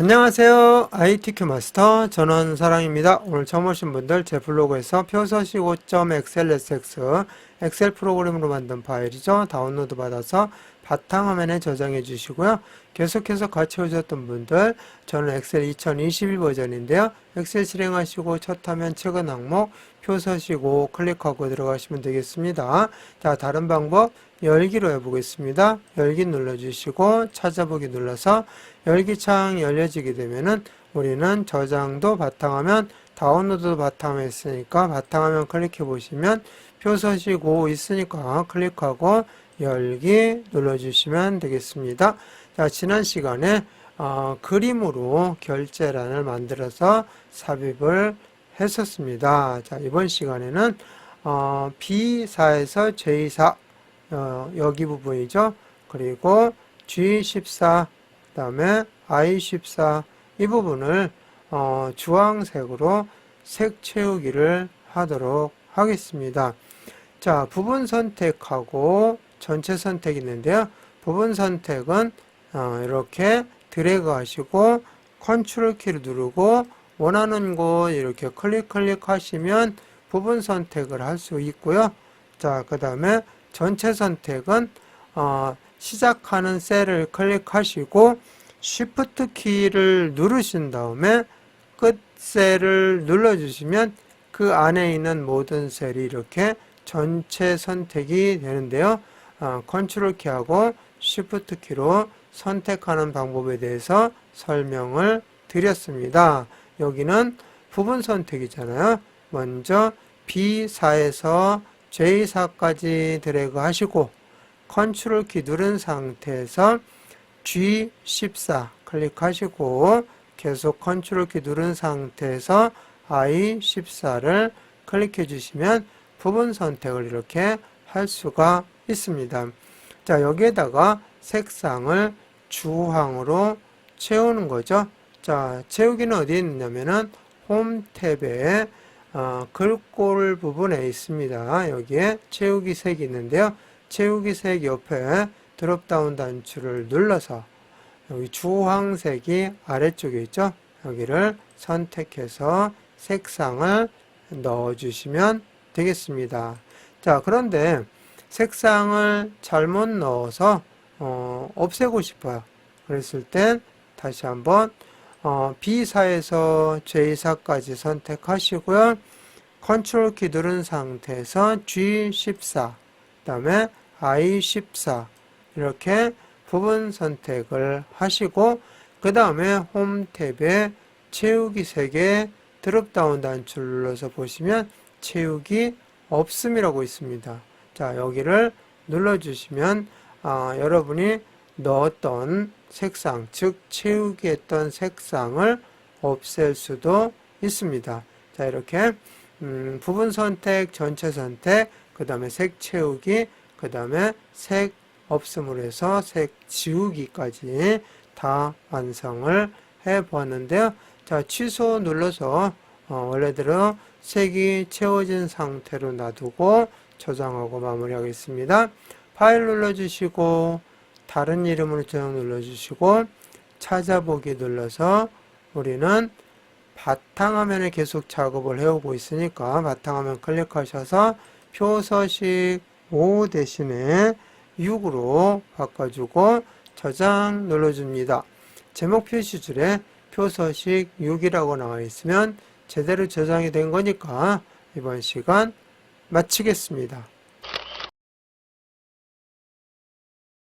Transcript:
안녕하세요. ITQ 마스터 전원 사랑입니다. 오늘 처음 오신 분들 제 블로그에서 표서식 5.xlsx 엑셀 프로그램으로 만든 파일이죠. 다운로드 받아서 바탕화면에 저장해 주시고요. 계속해서 같이 오셨던 분들 저는 엑셀 2021 버전인데요. 엑셀 실행하시고 첫 화면 최근 항목 표서식 5 클릭하고 들어가시면 되겠습니다. 자 다른 방법 열기로 해보겠습니다. 열기 눌러주시고 찾아보기 눌러서 열기 창 열려지게 되면은 우리는 저장도 바탕화면 다운로드도 바탕화면 있으니까 바탕화면 클릭해 보시면 표서식 5 있으니까 클릭하고 열기 눌러주시면 되겠습니다. 자 지난 시간에 어, 그림으로 결제란을 만들어서 삽입을 했었습니다. 자 이번 시간에는 어, B4에서 J4 어, 여기 부분이죠. 그리고 G14 그다음에 I14 이 부분을 어, 주황색으로 색 채우기를 하도록 하겠습니다. 자, 부분 선택하고 전체 선택이 있는데요. 부분 선택은 어, 이렇게 드래그 하시고 컨트롤 키를 누르고 원하는 곳 이렇게 클릭 클릭 하시면 부분 선택을 할 수 있고요. 자, 그 다음에 전체 선택은 어, 시작하는 셀을 클릭하시고 Shift 키를 누르신 다음에 끝 셀을 눌러주시면 그 안에 있는 모든 셀이 이렇게 전체 선택이 되는데요. 어, 컨트롤 키하고 Shift 키로 선택하는 방법에 대해서 설명을 드렸습니다. 여기는 부분 선택이잖아요. 먼저 B4에서 J4까지 드래그 하시고 컨트롤 키 누른 상태에서 G14 클릭하시고 계속 컨트롤 키 누른 상태에서 I14를 클릭해 주시면 부분 선택을 이렇게 할 수가 있습니다. 자, 여기에다가 색상을 주황으로 채우는 거죠. 자, 채우기는 어디에 있냐면은 홈 탭에 어, 글꼴 부분에 있습니다. 여기에 채우기 색이 있는데요. 채우기 색 옆에 드롭다운 단추를 눌러서 여기 주황색이 아래쪽에 있죠. 여기를 선택해서 색상을 넣어주시면 되겠습니다. 자, 그런데 색상을 잘못 넣어서 어, 없애고 싶어요. 그랬을 땐 다시 한번 어, B4에서 J4까지 선택하시고요. 컨트롤 키 누른 상태에서 G14, 그 다음에 I14 이렇게 부분 선택을 하시고 그 다음에 홈 탭에 채우기 색에 드롭다운 단추를 눌러서 보시면 채우기 없음이라고 있습니다. 자 여기를 눌러주시면 아, 여러분이 넣었던 색상, 즉 채우기 했던 색상을 없앨 수도 있습니다. 자 이렇게 음, 부분 선택, 전체 선택, 그 다음에 색 채우기, 그 다음에 색 없음으로 해서 색 지우기까지 다 완성을 해 보았는데요. 자 취소 눌러서 어, 원래대로 색이 채워진 상태로 놔두고 저장하고 마무리하겠습니다. 파일 눌러주시고 다른 이름으로 저장 눌러주시고 찾아보기 눌러서 우리는 바탕화면에 계속 작업을 해오고 있으니까 바탕화면 클릭하셔서 표서식 5 대신에 6으로 바꿔주고 저장 눌러줍니다. 제목 표시줄에 표서식 6이라고 나와 있으면 제대로 저장이 된 거니까 이번 시간 마치겠습니다.